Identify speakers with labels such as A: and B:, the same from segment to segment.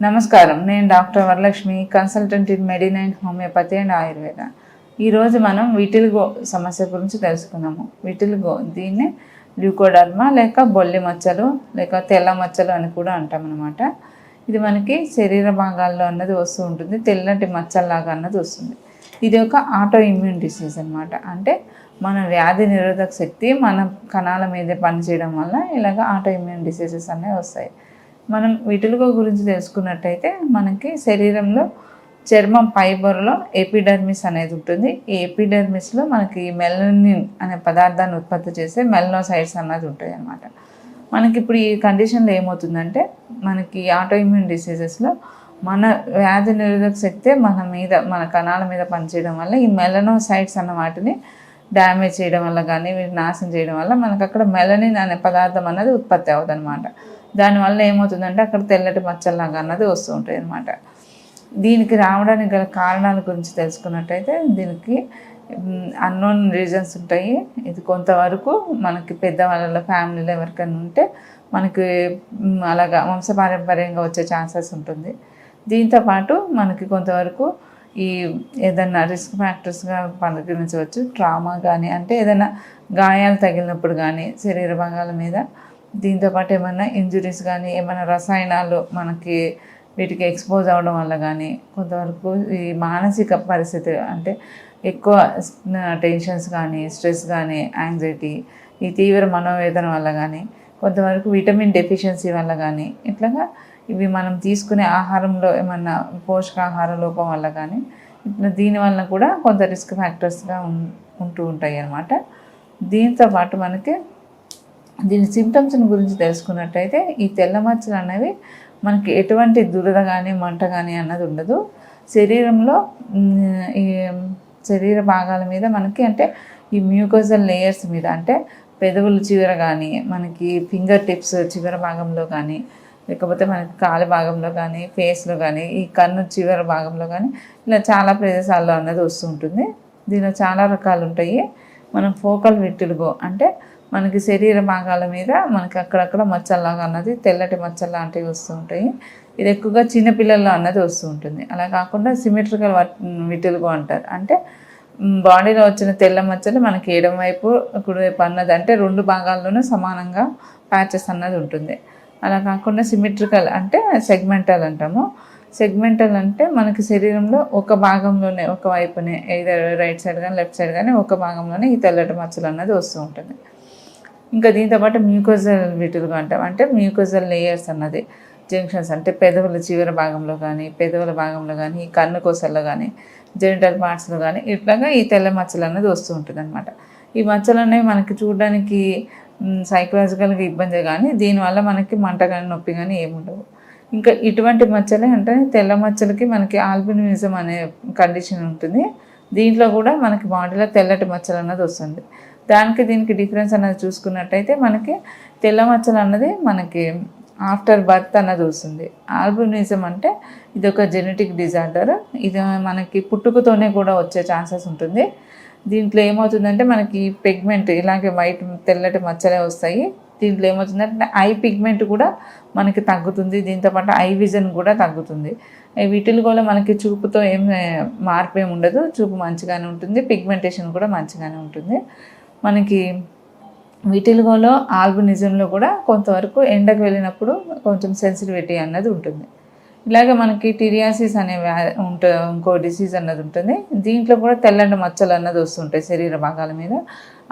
A: నమస్కారం. నేను doctor Varalakshmi consultant in Medinine homeopathy and Ayurveda. ఈరోజు మనం విటిల్గో సమస్య గురించి తెలుసుకున్నాము విటిల్గో దీన్ని ల్యూకోడర్మా లేక బొల్లి మచ్చలు లేక తెల్ల మచ్చలు అని కూడా అంటాం అనమాట ఇది మనకి శరీర భాగాల్లో అన్నది వస్తూ ఉంటుంది. తెల్లటి మచ్చల్లాగా అన్నది వస్తుంది. ఇది ఒక ఆటో ఇమ్యూన్ డిసీజ్ అనమాట అంటే మన వ్యాధి నిరోధక శక్తి మన కణాల మీదే పనిచేయడం వల్ల ఇలాగ ఆటో ఇమ్యూన్ డిసీజెస్ అనేవి వస్తాయి. మనం విటిలుగో గురించి తెలుసుకున్నట్టయితే మనకి శరీరంలో చర్మం ఫైబర్లో ఎపిడర్మిస్ అనేది ఉంటుంది. ఈ ఎపిడర్మిస్లో మనకి మెలనిన్ అనే పదార్థాన్ని ఉత్పత్తి చేసే మెలనోసైడ్స్ అన్నది ఉంటాయి అన్నమాట మనకి ఇప్పుడు ఈ కండిషన్లో ఏమవుతుందంటే మనకి ఆటోఇమ్యూన్ డిసీజెస్లో మన వ్యాధి నిరోధక శక్తి మన మీద మన కణాల మీద పనిచేయడం వల్ల ఈ మెలనోసైడ్స్ అన్న వాటిని డ్యామేజ్ చేయడం వల్ల కానీ వీటిని నాశనం చేయడం వల్ల మనకు అక్కడ మెలనిన్ అనే పదార్థం అన్నది ఉత్పత్తి అవుతుంది అనమాట దానివల్ల ఏమవుతుందంటే అక్కడ తెల్లటి మచ్చల్లాగా అన్నది వస్తూ ఉంటాయి అనమాట దీనికి రావడానికి గల కారణాల గురించి తెలుసుకున్నట్టయితే దీనికి అన్నోన్ రీజన్స్ ఉంటాయి. ఇది కొంతవరకు మనకి పెద్దవాళ్ళ ఫ్యామిలీలో ఎవరికైనా ఉంటే మనకి అలాగా వంశపారంపర్యంగా వచ్చే ఛాన్సెస్ ఉంటుంది. దీంతో పాటు మనకి కొంతవరకు ఈ ఏదైనా రిస్క్ ఫ్యాక్టర్స్గా పరిగణించవచ్చు. ట్రామా కానీ అంటే ఏదైనా గాయాలు తగిలినప్పుడు కానీ శరీర భాగాల మీద దీంతో పాటు ఏమైనా ఇంజురీస్ కానీ ఏమైనా రసాయనాలు మనకి వీటికి ఎక్స్పోజ్ అవ్వడం వల్ల కానీ కొంతవరకు ఈ మానసిక పరిస్థితి అంటే ఎక్కువ టెన్షన్స్ కానీ స్ట్రెస్ కానీ యాంగ్జైటీ ఈ తీవ్ర మనోవేదన వల్ల కానీ కొంతవరకు విటమిన్ డెఫిషియన్సీ వల్ల కానీ ఇట్లాగా ఇవి మనం తీసుకునే ఆహారంలో ఏమన్నా పోషకాహార లోపం వల్ల కానీ ఇట్లా దీనివల్ల కూడా కొంత రిస్క్ ఫ్యాక్టర్స్గా ఉం- ఉంటూ ఉంటాయి అన్నమాట దీంతో పాటు మనకి దీని సిమ్టమ్స్ని గురించి తెలుసుకున్నట్టయితే ఈ తెల్ల మచ్చలు అనేవి మనకి ఎటువంటి దురద కానీ మంట కానీ అన్నది ఉండదు. శరీరంలో ఈ శరీర భాగాల మీద మనకి అంటే ఈ మ్యూకోజల్ లేయర్స్ మీద అంటే పెదవుల చివర కానీ మనకి ఫింగర్ టిప్స్ చివర భాగంలో కానీ లేకపోతే మనకి కాలు భాగంలో కానీ ఫేస్లో కానీ ఈ కన్ను చివరి భాగంలో కానీ ఇలా చాలా ప్రదేశాల్లో అన్నది వస్తూ ఉంటుంది. దీనిలో చాలా రకాలు ఉంటాయి. మనం ఫోకల్ విట్టులుగో అంటే మనకి శరీర భాగాల మీద మనకి అక్కడక్కడ మచ్చల్లాగా అన్నది తెల్లటి మచ్చలు లాంటివి వస్తూ ఉంటాయి. ఇది ఎక్కువగా చిన్నపిల్లల్లో అన్నది వస్తూ ఉంటుంది. అలా కాకుండా సిమెట్రికల్ విటులుగో అంటారు. అంటే బాడీలో వచ్చిన తెల్ల మచ్చలు మనకి ఎడం వైపు కుడివైపు అన్నది అంటే రెండు భాగాల్లోనూ సమానంగా ప్యాచెస్ అన్నది ఉంటుంది. అలా కాకుండా సిమెట్రికల్ అంటే సెగ్మెంటల్ అంటాము. సెగ్మెంటల్ అంటే మనకి శరీరంలో ఒక భాగంలోనే ఒక వైపునే ఏదో రైట్ సైడ్ కానీ లెఫ్ట్ సైడ్ కానీ ఒక భాగంలోనే ఈ తెల్లటి మచ్చలు అన్నది వస్తూ ఉంటుంది. ఇంకా దీంతో పాటు మ్యూకోజల్ విటులుగా అంటాం. అంటే మ్యూకోజల్ లేయర్స్ అన్నది జంక్షన్స్ అంటే పెదవుల చివరి భాగంలో కానీ పెదవుల భాగంలో కానీ కన్ను కోసల్లో కానీ జెనిటల్ పార్ట్స్లో కానీ ఇట్లాగా ఈ తెల్ల మచ్చలు అనేది వస్తూ ఉంటుంది అనమాట ఈ మచ్చలు అనేవి మనకి చూడడానికి సైకలాజికల్గా ఇబ్బంది కానీ దీనివల్ల మనకి మంట కానీ నొప్పి కానీ ఏముండవు ఇంకా ఇటువంటి మచ్చలే అంటే తెల్ల మచ్చలకి మనకి ఆల్బినిజం అనే కండిషన్ ఉంటుంది. దీంట్లో కూడా మనకి బాడీలో తెల్లటి మచ్చలు అన్నది వస్తుంది. దానికి దీనికి డిఫరెన్స్ అన్నది చూసుకున్నట్టయితే మనకి తెల్ల మచ్చలు అన్నది మనకి ఆఫ్టర్ బర్త్ అన్నది వస్తుంది. ఆల్బినిజం అంటే ఇది ఒక జెనెటిక్ డిజార్డర్. ఇది మనకి పుట్టుకతోనే కూడా వచ్చే ఛాన్సెస్ ఉంటుంది. దీంట్లో ఏమవుతుందంటే మనకి పిగ్మెంట్ ఇలాగే వైట్ తెల్లటి మచ్చలే వస్తాయి. దీంట్లో ఏమవుతుందంటే ఐ పిగ్మెంట్ కూడా మనకి తగ్గుతుంది. దీంతో పాటు ఐ విజన్ కూడా తగ్గుతుంది. ఈ వీటిలో కూడా మనకి చూపుతో ఏం మార్పు ఏమి ఉండదు. చూపు మంచిగానే ఉంటుంది. పిగ్మెంటేషన్ కూడా మంచిగానే ఉంటుంది. మనకి విటిల్గోలో ఆల్బినిజంలో కూడా కొంతవరకు ఎండకు వెళ్ళినప్పుడు కొంచెం సెన్సిటివిటీ అన్నది ఉంటుంది. ఇలాగే మనకి టిరియాసిస్ అనే వ్యా ఉంట ఇంకో డిసీజ్ అన్నది ఉంటుంది. దీంట్లో కూడా తెల్లటి మచ్చలు అన్నది వస్తుంటాయి శరీర భాగాల మీద.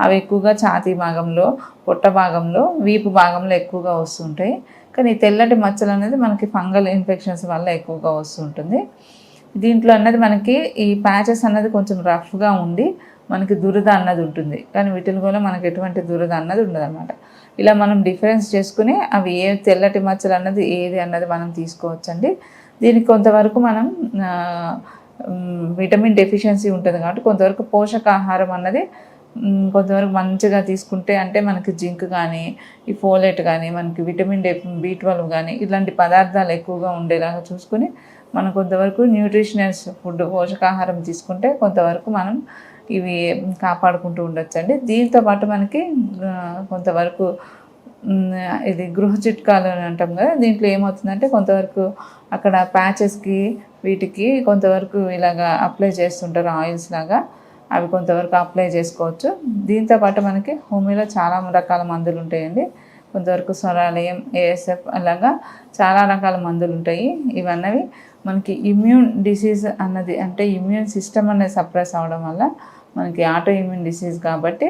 A: అవి ఎక్కువగా ఛాతీ భాగంలో పొట్ట భాగంలో వీపు భాగంలో ఎక్కువగా వస్తుంటాయి. కానీ ఈ తెల్లటి మచ్చలు అనేది మనకి ఫంగల్ ఇన్ఫెక్షన్స్ వల్ల ఎక్కువగా వస్తుంటుంది. దీంట్లో అన్నది మనకి ఈ ప్యాచెస్ అన్నది కొంచెం రఫ్గా ఉండి మనకి దురద అన్నది ఉంటుంది. కానీ వీటిలో కూడా మనకి ఎటువంటి దురద అన్నది ఉండదు అనమాట ఇలా మనం డిఫరెన్స్ చేసుకుని అవి ఏ తెల్లటి మచ్చలు అన్నది ఏది అన్నది మనం తీసుకోవచ్చండి. దీనికి కొంతవరకు మనం విటమిన్ డెఫిషియన్సీ ఉంటుంది కాబట్టి కొంతవరకు పోషకాహారం అన్నది కొంతవరకు మంచిగా తీసుకుంటే అంటే మనకి జింక్ కానీ ఈ ఫోలేట్ కానీ మనకి విటమిన్ డే బి ట్వెల్వ్ కానీ ఇలాంటి పదార్థాలు ఎక్కువగా ఉండేలాగా చూసుకొని మనం కొంతవరకు న్యూట్రిషనల్స్ ఫుడ్ పోషకాహారం తీసుకుంటే కొంతవరకు మనం ఇవి కాపాడుకుంటూ ఉండొచ్చండి. దీంతో పాటు మనకి కొంతవరకు ఇది గృహ చిట్కాలు అని అంటాం కదా దీంట్లో ఏమవుతుందంటే కొంతవరకు అక్కడ ప్యాచెస్కి వీటికి కొంతవరకు ఇలాగా అప్లై చేస్తుంటారు ఆయిల్స్ లాగా అవి కొంతవరకు అప్లై చేసుకోవచ్చు. దీంతో పాటు మనకి హోమియోలో చాలా రకాల మందులు ఉంటాయండి. కొంతవరకు స్వరాలయం ఏఎస్ఎఫ్ అలాగా చాలా రకాల మందులు ఉంటాయి. ఇవన్నవి మనకి ఇమ్యూన్ డిసీజ్ అన్నది అంటే ఇమ్యూన్ సిస్టమ్ అనేది సప్రెస్ అవ్వడం వల్ల మనకి ఆటో ఇమ్యూన్ డిసీజ్ కాబట్టి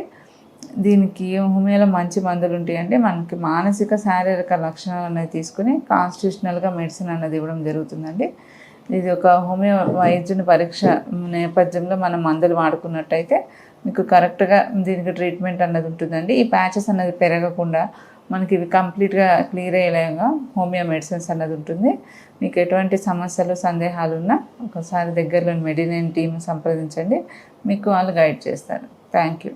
A: దీనికి హోమియోలో మంచి మందులు ఉంటాయండి మనకి మానసిక శారీరక లక్షణాలు అనేవి తీసుకుని కాన్స్టిట్యూషనల్గా మెడిసిన్ అన్నది ఇవ్వడం జరుగుతుందండి. ఇది ఒక హోమియో వైద్యుని పరీక్ష నేపథ్యంలో మనం మందులు వాడుకున్నట్టయితే మీకు కరెక్ట్గా దీనికి ట్రీట్మెంట్ అన్నది ఉంటుందండి. ఈ ప్యాచెస్ అన్నది పెరగకుండా మనకి ఇవి కంప్లీట్గా క్లియర్ అయ్యేలాగా హోమియో మెడిసిన్స్ అన్నది ఉంటుంది. మీకు ఎటువంటి సమస్యలు సందేహాలు ఉన్నా ఒకసారి దగ్గరలోని మెడినైన్ టీమ్ సంప్రదించండి. మీకు వాళ్ళు గైడ్ చేస్తారు. Thank you